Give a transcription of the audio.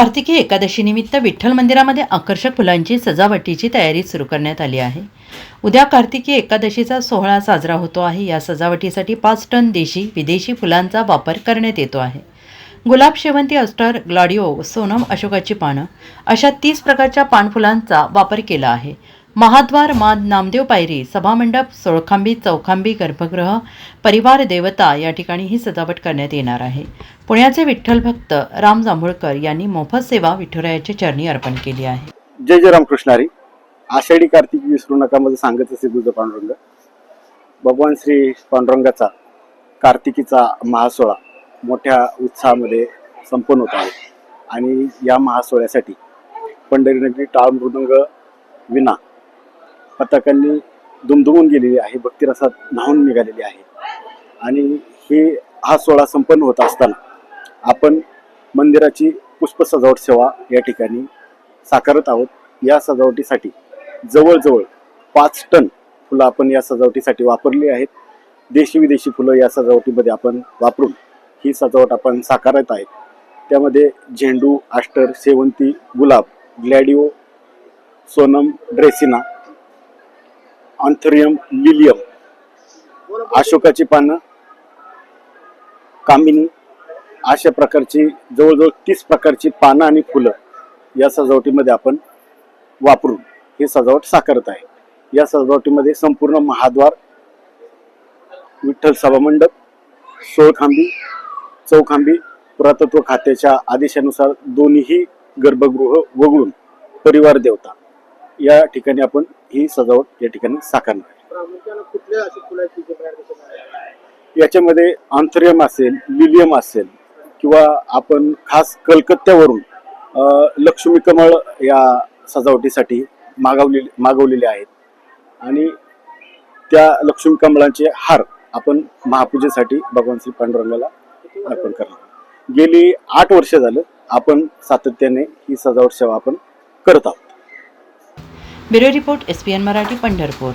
कार्तिकी एकादशीनिमित्त विठ्ठल मंदिरामध्ये आकर्षक फुलांची सजावटीची तयारी सुरू करण्यात आली आहे. उद्या कार्तिकी एकादशीचा सोहळा साजरा होतो आहे. या सजावटीसाठी पाच टन देशी विदेशी फुलांचा वापर करण्यात येतो आहे. गुलाब शेवंती अस्टर ग्लाडिओ सोनम अशोकाची पानं अशा तीस प्रकारच्या पानफुलांचा वापर केला आहे. महाद्वार माद नामदेव पायरी सभामंडप सोळखांबी चौखांबी गर्भगृह परिवार देवता या ठिकाणी ही सजावट करण्यात येणार आहे. पुण्याचे विठ्ठल भक्त राम जांभूळकर यांनी मोफत सेवा विठुरायाच्या चरणी अर्पण केली आहे. जय जय रामकृष्णारी आषाढी कार्तिक विसरू नका माझं सांगत असे तुझं पांडुरंग. भगवान श्री पांडुरंगाचा कार्तिकीचा महासोळा मोठ्या उत्साहामध्ये संपन्न होत आहे. आणि या महासोळ्यासाठी पंढरीनगरी टाळ मृदंग विना पथकांनी दुमदुमून गेलेली आहे भक्तिरसात न्हावून निघालेली आहे. आणि हे हा सोहळा संपन्न होत असताना आपण मंदिराची पुष्प सजावट सेवा या ठिकाणी साकारत आहोत. या सजावटीसाठी जवळजवळ पाच टन फुलं आपण या सजावटीसाठी वापरली आहेत. देशी विदेशी फुलं या सजावटीमध्ये आपण वापरून ही सजावट आपण साकारत आहेत. त्यामध्ये झेंडू आष्टर शेवंती गुलाब ग्लॅडिओ सोनम ड्रेसिना ऑन्थोरियम लिलियम. अशोकाची पानं कामिनी अशा प्रकारची जवळजवळ तीस प्रकारची पानं आणि फुलं या सजावटीमध्ये आपण वापरून ही सजावट साकारत आहे. या सजावटीमध्ये संपूर्ण महाद्वार विठ्ठल सभामंडप सोळखांबी चौखांबी पुरातत्व खात्याच्या आदेशानुसार दोन्हीही गर्भगृह वगळून परिवार देवता. या ठिकाणी आपण ही सजावट या ठिकाणी साकारणार आहे. याच्यामध्ये आंथरियम असेल लिलियम असेल किंवा आपण खास कलकत्त्यावरून लक्ष्मी कमळ या सजावटीसाठी मागवलेले मागवलेले आहेत. आणि त्या लक्ष्मी कमळांचे हार आपण महापूजेसाठी भगवान श्री पांडुरंगाला अर्पण करणार गेली आठ वर्ष झालं आपण सातत्याने ही सजावट सेवा आपण करत आहोत. Bureau report S P N Marathi Pandharpur.